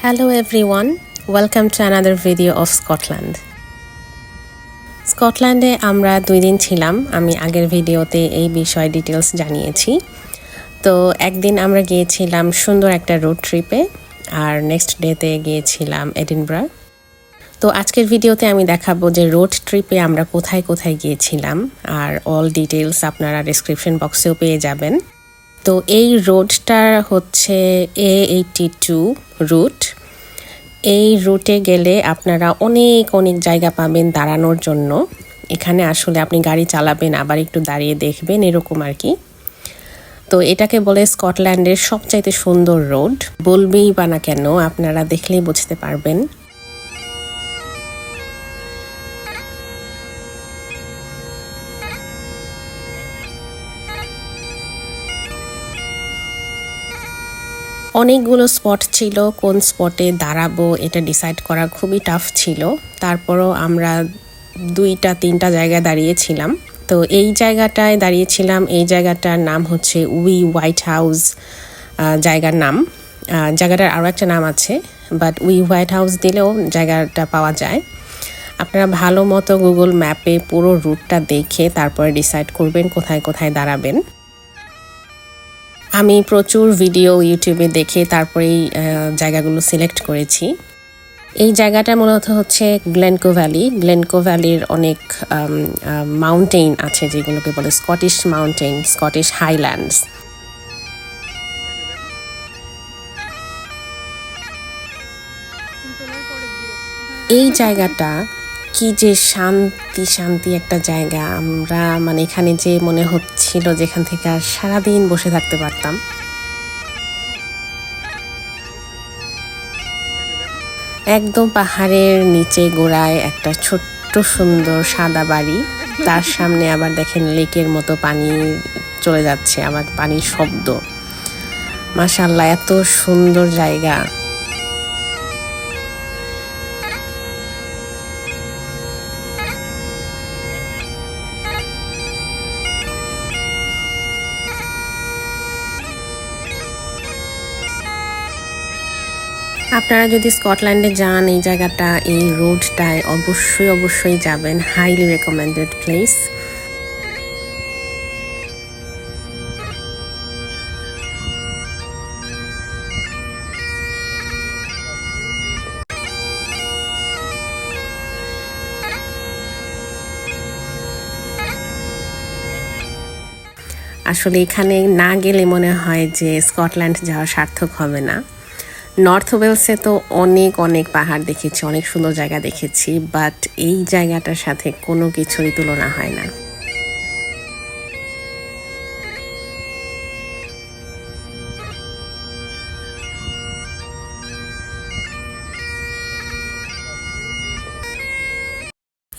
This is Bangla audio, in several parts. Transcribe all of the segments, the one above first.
Hello everyone, welcome to another video of Scotland. স্কটল্যান্ডে আমরা দুই দিন ছিলাম। আমি আগের ভিডিওতে এই বিষয়ে ডিটেলস জানিয়েছি। তো একদিন আমরা গিয়েছিলাম সুন্দর একটা রোড ট্রিপে আর নেক্সট ডেতে গিয়েছিলাম এডিনব্রা তো আজকের ভিডিওতে আমি দেখাবো যে রোড ট্রিপে আমরা কোথায় কোথায় গিয়েছিলাম আর অল ডিটেলস আপনারা ডিসক্রিপশন বক্সেও পেয়ে যাবেন। তো এই রোডটা হচ্ছে এ এইটি টু রুট এই রুটে গেলে আপনারা অনেক অনেক জায়গা পাবেন দাঁড়ানোর জন্য। এখানে আসলে আপনি গাড়ি চালাবেন, আবার একটু দাঁড়িয়ে দেখবেন, এরকম আর কি। তো এটাকে বলে স্কটল্যান্ডের সবচাইতে সুন্দর রোড বলবেই বা না কেন, আপনারা দেখলেই বুঝতে পারবেন। অনেকগুলো স্পট ছিল, কোন স্পটে দাঁড়াবো এটা ডিসাইড করা খুবই টাফ ছিল। তারপরও আমরা দুইটা, তিনটা জায়গায় দাঁড়িয়েছিলাম। তো এই জায়গাটায় দাঁড়িয়েছিলাম, এই জায়গাটার নাম হচ্ছে উই হোয়াইট হাউস জায়গার নাম। জায়গাটার আরও একটা নাম আছে বাট উই হোয়াইট হাউস দিলেও জায়গাটা পাওয়া যায়। আপনারা ভালো মতো গুগল ম্যাপে পুরো রুটটা দেখে তারপরে ডিসাইড করবেন কোথায় কোথায় দাঁড়াবেন। আমি প্রচুর ভিডিও ইউটিউবে দেখে তারপরেই জায়গাগুলো সিলেক্ট করেছি। এই জায়গাটা মূলত হচ্ছে গ্লেনকো ভ্যালি গ্লেনকো ভ্যালির অনেক মাউন্টেন আছে যেগুলোকে বলে স্কটিশ মাউন্টেন স্কটিশ হাইল্যান্ডস এই জায়গাটা কি যে শান্তি শান্তি একটা জায়গা। আমরা মানে এখানে যে মনে হচ্ছিল যেখান থেকে আর সারাদিন বসে থাকতে পারতাম। একদম পাহাড়ের নিচে গোড়ায় একটা ছোট্ট সুন্দর সাদা বাড়ি। তার সামনে আবার দেখেন লেকের মতো পানি চলে যাচ্ছে, আবার পানির শব্দ। মাসাল্লাহ এত সুন্দর জায়গা। আপনারা যদি স্কটল্যান্ডে যান, এই জায়গাটা, এই রোডটায় অবশ্যই অবশ্যই যাবেন। হাইলি রেকমেন্ডেড প্লেস আসলে এখানে না গেলে মনে হয় যে স্কটল্যান্ড যাওয়া সার্থক হবে না। নর্থ ওয়েলসে তো অনেক অনেক পাহাড় দেখেছি, অনেক সুন্দর জায়গা দেখেছি বাট এই জায়গাটার সাথে কোনো কিছুরই তুলনা হয় না।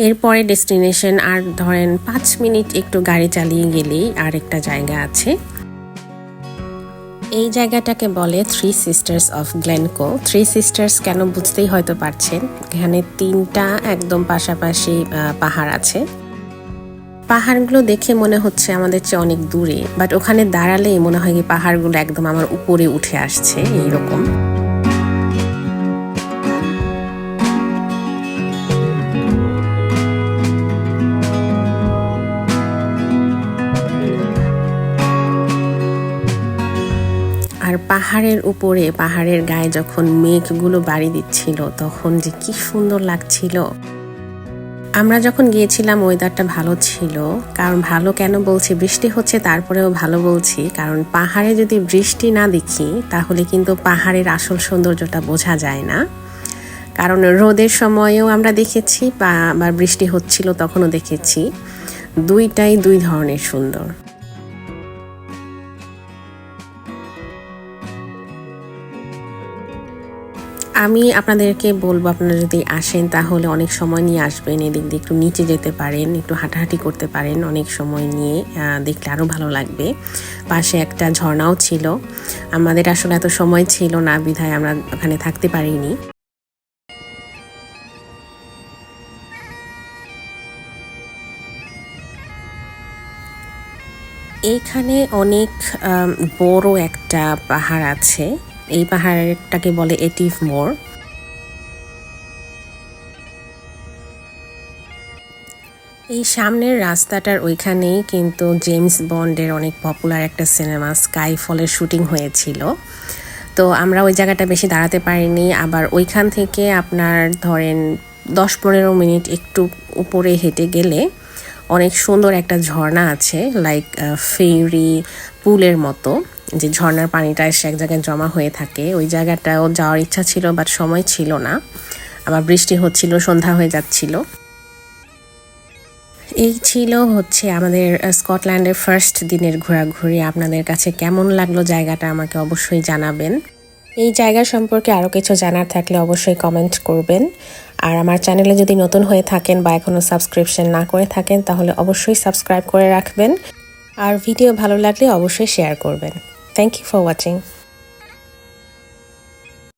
এরপরে ডেস্টিনেশন, আর ধরেন পাঁচ মিনিট একটু গাড়ি চালিয়ে গেলেই আর একটা জায়গা আছে। এই জায়গাটাকে বলে Three Sisters of Glencoe Three Sisters কেন বুঝতেই হয়তো পারছেন? এখানে তিনটা একদম পাশাপাশি পাহাড় আছে। পাহাড়গুলো দেখে মনে হচ্ছে আমাদের চেয়ে অনেক দূরে বাট ওখানে দাঁড়ালেই মনে হয় কি পাহাড়গুলো একদম আমার উপরে উঠে আসছে, এইরকম। পাহাড়ের উপরে, পাহাড়ের গায়ে যখন মেঘগুলো বাড়ি দিচ্ছিল, তখন যে কি সুন্দর লাগছিল। আমরা যখন গিয়েছিলাম ওয়েদারটা ভালো ছিল। কারণ ভালো কেন বলছি? বৃষ্টি হচ্ছে, তারপরেও ভালো বলছি। কারণ পাহাড়ে যদি বৃষ্টি না দেখি, তাহলে কিন্তু পাহাড়ের আসল সৌন্দর্যটা বোঝা যায় না। কারণ রোদের সময়েও আমরা দেখেছি, বা বৃষ্টি হচ্ছিল, তখনও দেখেছি। দুইটাই দুই ধরনের সুন্দর। আমি আপনাদেরকে বলব, আপনারা যদি আসেন তাহলে অনেক সময় নিয়ে আসবেন, এদিক দিয়ে একটু নিচে যেতে পারেন, একটু হাঁটাহাঁটি করতে পারেন, অনেক সময় নিয়ে দেখলে আরও ভালো লাগবে। পাশে একটা ঝর্ণাও ছিল। আমাদের আসলে এত সময় ছিল না, বিধায় আমরা ওখানে থাকতে পারিনি। এখানে অনেক বড় একটা পাহাড় আছে। এই পাহাড়টাকে বলে এটিভ মোর এই সামনের রাস্তাটার ওইখানেই কিন্তু জেমস বন্ডের অনেক পপুলার একটা সিনেমা স্কাই ফলের শুটিং হয়েছিল। তো আমরা ওই জায়গাটা বেশি দাঁড়াতে পারিনি। আবার ওইখান থেকে আপনার ধরেন দশ পনেরো মিনিট একটু উপরে হেঁটে গেলে অনেক সুন্দর একটা ঝর্ণা আছে লাইক ফেরি, পুলের মতো, যে ঝর্ণার পানিটা এসে এক জায়গায় জমা হয়ে থাকে। ওই জায়গাটাও যাওয়ার ইচ্ছা ছিল বাট সময় ছিল না। আবার বৃষ্টি হচ্ছিল, সন্ধ্যা হয়ে যাচ্ছিল। এই ছিল হচ্ছে আমাদের স্কটল্যান্ডের ফার্স্ট দিনের ঘোরাঘুরি। আপনাদের কাছে কেমন লাগল জায়গাটা আমাকে অবশ্যই জানাবেন। এই জায়গা সম্পর্কে আরও কিছু জানার থাকলে অবশ্যই কমেন্ট করবেন। আর আমার চ্যানেলে যদি নতুন হয়ে থাকেন বা এখনও সাবস্ক্রিপশন না করে থাকেন, তাহলে অবশ্যই সাবস্ক্রাইব করে রাখবেন। আর ভিডিও ভালো লাগলে অবশ্যই শেয়ার করবেন। Thank you for watching